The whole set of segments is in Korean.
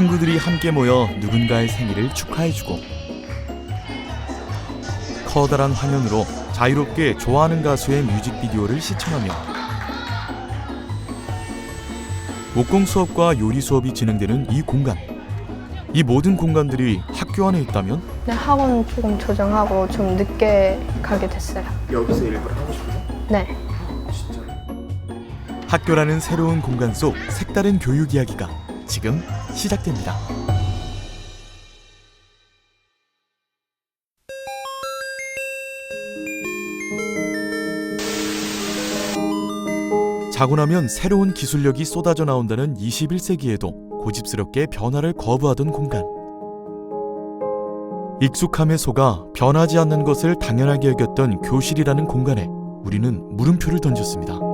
친구들이 함께 모여 누군가의 생일을 축하해주고 커다란 화면으로 자유롭게 좋아하는 가수의 뮤직비디오를 시청하며 목공 수업과 요리 수업이 진행되는 이 공간. 이 모든 공간들이 학교 안에 있다면 네, 학원 조금 조정하고 좀 늦게 가게 됐어요. 여기서 일부러 하고 싶어요? 네. 진짜. 학교라는 새로운 공간 속 색다른 교육 이야기가 지금 시작됩니다. 자고 나면 새로운 기술력이 쏟아져 나온다는 21세기에도 고집스럽게 변화를 거부하던 공간. 익숙함에 속아 변하지 않는 것을 당연하게 여겼던 교실이라는 공간에 우리는 물음표를 던졌습니다.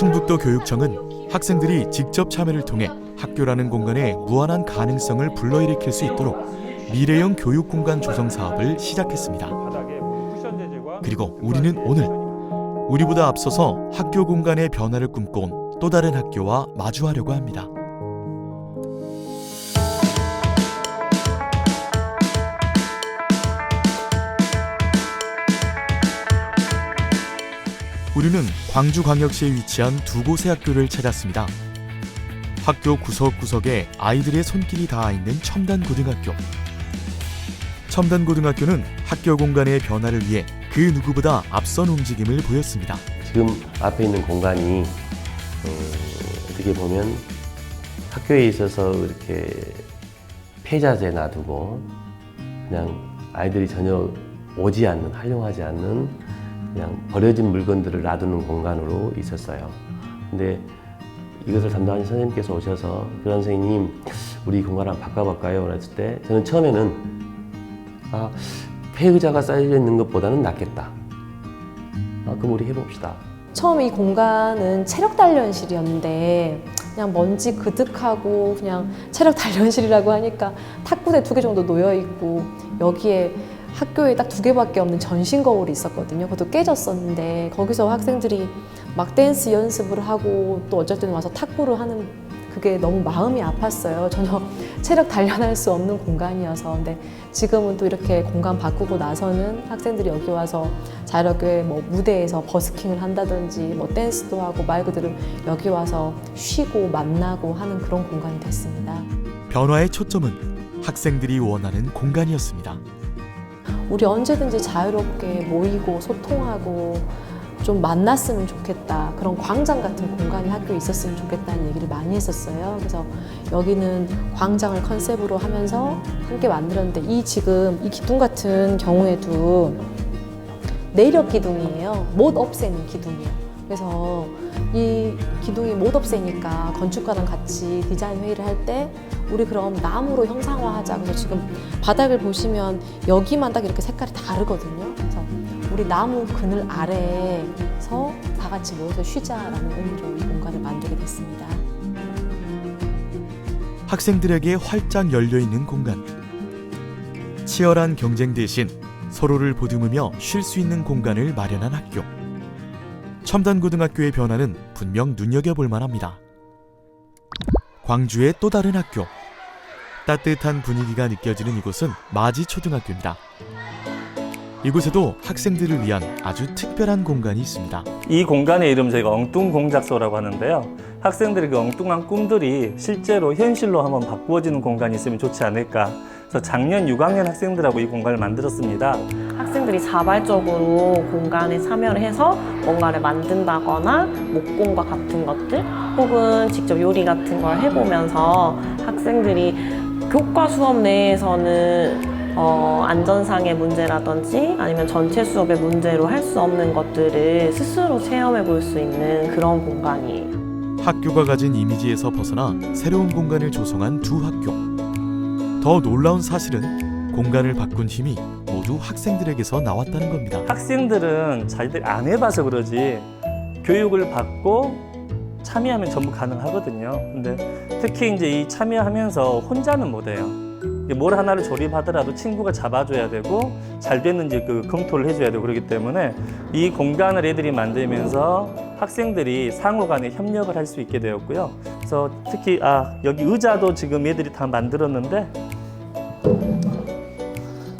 충북도 교육청은 학생들이 직접 참여를 통해 학교라는 공간에 무한한 가능성을 불러일으킬 수 있도록 미래형 교육 공간 조성 사업을 시작했습니다. 그리고 우리는 오늘 우리보다 앞서서 학교 공간의 변화를 꿈꿔온 또 다른 학교와 마주하려고 합니다. 우리는 광주광역시에 위치한 두 곳의 학교를 찾았습니다. 학교 구석구석에 아이들의 손길이 닿아 있는 첨단고등학교. 첨단고등학교는 학교 공간의 변화를 위해 그 누구보다 앞선 움직임을 보였습니다. 지금 앞에 있는 공간이 어, 어떻게 보면 학교에 있어서 이렇게 폐자재 놔두고 그냥 아이들이 전혀 오지 않는 활용하지 않는 그냥 버려진 물건들을 놔두는 공간으로 있었어요. 근데 이것을 담당하신 선생님께서 오셔서 교장 선생님 우리 이 공간을 한번 바꿔볼까요? 그랬을 때 저는 처음에는 아 폐의자가 쌓여 있는 것보다는 낫겠다. 아, 그럼 우리 해봅시다. 처음 이 공간은 체력 단련실이었는데 그냥 먼지 그득하고 그냥 체력 단련실이라고 하니까 탁구대 두 개 정도 놓여 있고 여기에 학교에 딱 두 개밖에 없는 전신 거울이 있었거든요. 그것도 깨졌었는데 거기서 학생들이 막 댄스 연습을 하고 또 때는 와서 탁구를 하는 그게 너무 마음이 아팠어요. 전혀 체력 단련할 수 없는 공간이어서. 근데 지금은 또 이렇게 공간 바꾸고 나서는 학생들이 여기 와서 자유롭게 뭐 무대에서 버스킹을 한다든지 뭐 댄스도 하고 말 그대로 여기 와서 쉬고 만나고 하는 그런 공간이 됐습니다. 변화의 초점은 학생들이 원하는 공간이었습니다. 우리 언제든지 자유롭게 모이고 소통하고 좀 만났으면 좋겠다. 그런 광장 같은 공간이 학교에 있었으면 좋겠다는 얘기를 많이 했었어요. 그래서 여기는 광장을 컨셉으로 하면서 함께 만들었는데 이 지금 이 기둥 같은 경우에도 내력 기둥이에요. 못 없애는 기둥이에요. 그래서 이 기둥이 못 없애니까 건축가랑 같이 디자인 회의를 할때 우리 그럼 나무로 형상화하자. 그래서 지금 바닥을 보시면 여기만 딱 이렇게 색깔이 다르거든요. 그래서 우리 나무 그늘 아래에서 다 같이 모여서 쉬자라는 의미로 이 공간을 만들게 됐습니다. 학생들에게 활짝 열려 있는 공간. 치열한 경쟁 대신 서로를 보듬으며 쉴 수 있는 공간을 마련한 학교. 첨단 고등학교의 변화는 분명 눈여겨볼 만합니다. 광주의 또 다른 학교. 따뜻한 분위기가 느껴지는 이곳은 마지 초등학교입니다. 이곳에도 학생들을 위한 아주 특별한 공간이 있습니다. 이 공간의 이름 저희가 엉뚱 공작소라고 하는데요. 학생들의 그 엉뚱한 꿈들이 실제로 현실로 한번 바꾸어지는 공간이 있으면 좋지 않을까. 그래서 작년 6학년 학생들하고 이 공간을 만들었습니다. 학생들이 자발적으로 공간에 참여를 해서 뭔가를 만든다거나 목공과 같은 것들 혹은 직접 요리 같은 걸 해보면서 학생들이 교과 수업 내에서는 어, 안전상의 문제라든지 아니면 전체 수업의 문제로 할 수 없는 것들을 스스로 체험해 볼 수 있는 그런 공간이에요. 학교가 가진 이미지에서 벗어나 새로운 공간을 조성한 두 학교. 더 놀라운 사실은 공간을 바꾼 힘이 모두 학생들에게서 나왔다는 겁니다. 학생들은 자기들이 안 해봐서 그러지 교육을 받고 참여하면 전부 가능하거든요. 근데 특히 이제 이 참여하면서 혼자는 못해요. 뭘 하나를 조립하더라도 친구가 잡아줘야 되고 잘 됐는지 그 검토를 해줘야 되고 그렇기 때문에 이 공간을 애들이 만들면서 학생들이 상호 간에 협력을 할 수 있게 되었고요. 그래서 특히 아 여기 의자도 지금 얘들이 다 만들었는데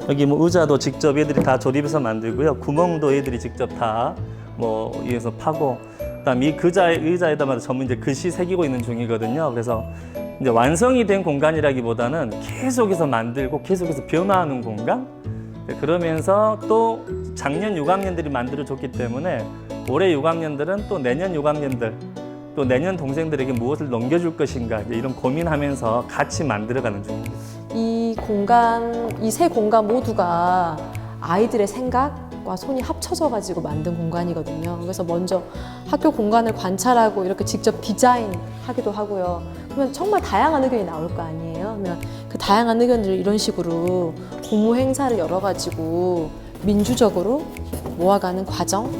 여기 뭐 의자도 직접 얘들이 다 조립해서 만들고요. 구멍도 얘들이 직접 다 뭐 위에서 파고 그다음 이 의자 의자에다가 전부 이제 글씨 새기고 있는 중이거든요. 그래서 이제 완성이 된 공간이라기보다는 계속해서 만들고 계속해서 변화하는 공간. 네, 그러면서 또 작년 6학년들이 만들어 줬기 때문에 올해 6학년들은 또 내년 6학년들 또 내년 동생들에게 무엇을 넘겨줄 것인가 이런 고민하면서 같이 만들어가는 중입니다. 이 공간, 이 세 공간 모두가 아이들의 생각 과 손이 합쳐져 가지고 만든 공간이거든요. 그래서 먼저 학교 공간을 관찰하고 이렇게 직접 디자인하기도 하고요. 그러면 정말 다양한 의견이 나올 거 아니에요. 그러면 그 다양한 의견들을 이런 식으로 공모 행사를 열어 가지고 민주적으로 모아가는 과정.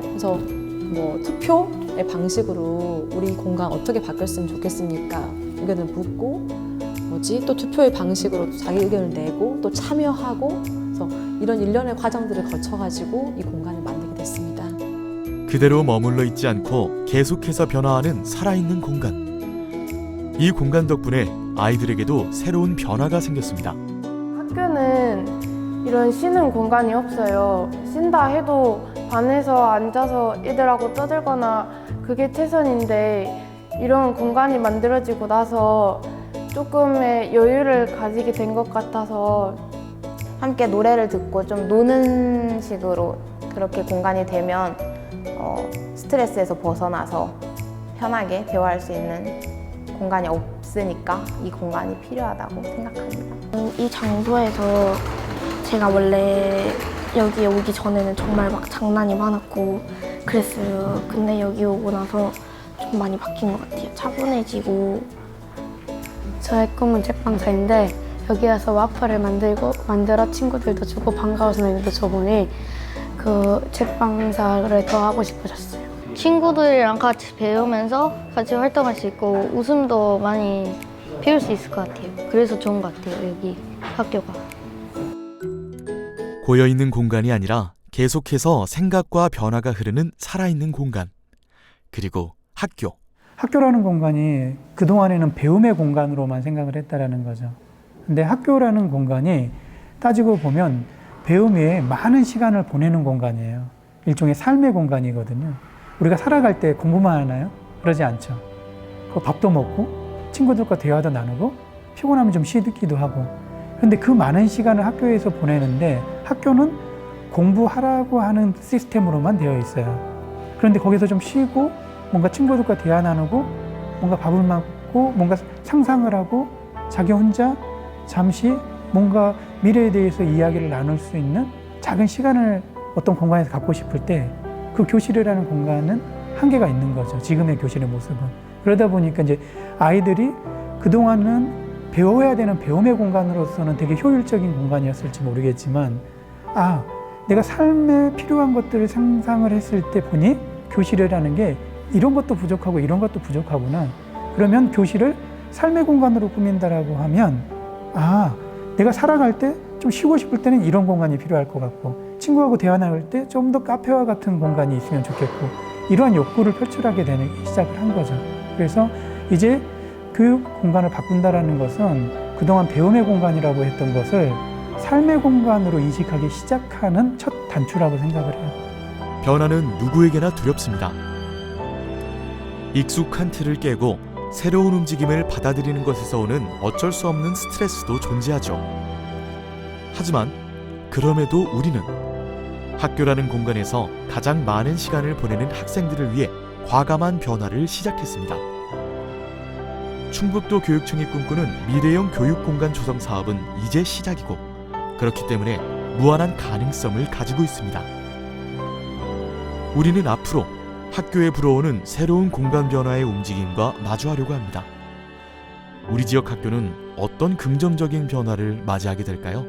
그래서 뭐 투표의 방식으로 우리 공간 어떻게 바뀌었으면 좋겠습니까? 의견을 묻고 뭐지 또 투표의 방식으로 또 자기 의견을 내고 또 참여하고 그래서 이런 일련의 과정들을 거쳐가지고 이 공간을 만들게 됐습니다. 그대로 머물러 있지 않고 계속해서 변화하는 살아있는 공간. 이 공간 덕분에 아이들에게도 새로운 변화가 생겼습니다. 학교는 이런 쉬는 공간이 없어요. 쉰다 해도 반에서 앉아서 애들하고 떠들거나 그게 최선인데 이런 공간이 만들어지고 나서 조금의 여유를 가지게 된 것 같아서 함께 노래를 듣고 좀 노는 식으로 그렇게 공간이 되면 어, 스트레스에서 벗어나서 편하게 대화할 수 있는 공간이 없으니까 이 공간이 필요하다고 생각합니다. 이 장소에서 제가 원래 여기 오기 전에는 정말 막 장난이 많았고 그랬어요. 근데 여기 오고 나서 좀 많이 바뀐 것 같아요. 차분해지고 저의 꿈은 책방사인데 여기 와서 와퍼를 만들고 만들어 친구들도 주고 반가워서 내도 저번에 그 책방사를 더 하고 싶어졌어요. 친구들이랑 같이 배우면서 같이 활동할 수 있고 웃음도 많이 배울 수 있을 것 같아요. 그래서 좋은 것 같아요. 여기 학교가. 고여 있는 공간이 아니라 계속해서 생각과 변화가 흐르는 살아있는 공간. 그리고 학교. 학교라는 공간이 그동안에는 배움의 공간으로만 생각을 했다라는 거죠. 근데 학교라는 공간이 따지고 보면 배움 외에 많은 시간을 보내는 공간이에요. 일종의 삶의 공간이거든요. 우리가 살아갈 때 공부만 하나요? 그러지 않죠. 그 밥도 먹고 친구들과 대화도 나누고 피곤하면 좀 쉬기도 하고. 근데 그 많은 시간을 학교에서 보내는데 학교는 공부하라고 하는 시스템으로만 되어 있어요. 그런데 거기서 좀 쉬고 뭔가 친구들과 대화 나누고 뭔가 밥을 먹고 뭔가 상상을 하고 자기 혼자 잠시 뭔가 미래에 대해서 이야기를 나눌 수 있는 작은 시간을 어떤 공간에서 갖고 싶을 때 그 교실이라는 공간은 한계가 있는 거죠. 지금의 교실의 모습은. 그러다 보니까 이제 아이들이 그동안은 배워야 되는 배움의 공간으로서는 되게 효율적인 공간이었을지 모르겠지만 아, 내가 삶에 필요한 것들을 상상을 했을 때 보니 교실이라는 게 이런 것도 부족하고 이런 것도 부족하구나. 그러면 교실을 삶의 공간으로 꾸민다라고 하면 아, 내가 살아갈 때 좀 쉬고 싶을 때는 이런 공간이 필요할 것 같고 친구하고 대화 나눌 때 좀 더 카페와 같은 공간이 있으면 좋겠고 이러한 욕구를 표출하게 되는 시작을 한 거죠. 그래서 이제 그 공간을 바꾼다라는 것은 그동안 배움의 공간이라고 했던 것을 삶의 공간으로 인식하기 시작하는 첫 단추라고 생각을 해요. 변화는 누구에게나 두렵습니다. 익숙한 틀을 깨고 새로운 움직임을 받아들이는 것에서 오는 어쩔 수 없는 스트레스도 존재하죠. 하지만 그럼에도 우리는 학교라는 공간에서 가장 많은 시간을 보내는 학생들을 위해 과감한 변화를 시작했습니다. 충북도 교육청이 꿈꾸는 미래형 교육 공간 조성 사업은 이제 시작이고 그렇기 때문에 무한한 가능성을 가지고 있습니다. 우리는 앞으로 학교에 불어오는 새로운 공간 변화의 움직임과 마주하려고 합니다. 우리 지역 학교는 어떤 긍정적인 변화를 맞이하게 될까요?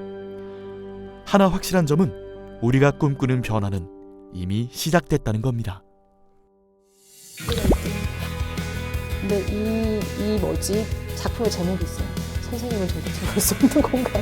하나 확실한 점은 우리가 꿈꾸는 변화는 이미 시작됐다는 겁니다. 근데 이, 이 뭐지? 작품의 제목이 있어요. 선생님은 도대체 볼 수 없는 공간.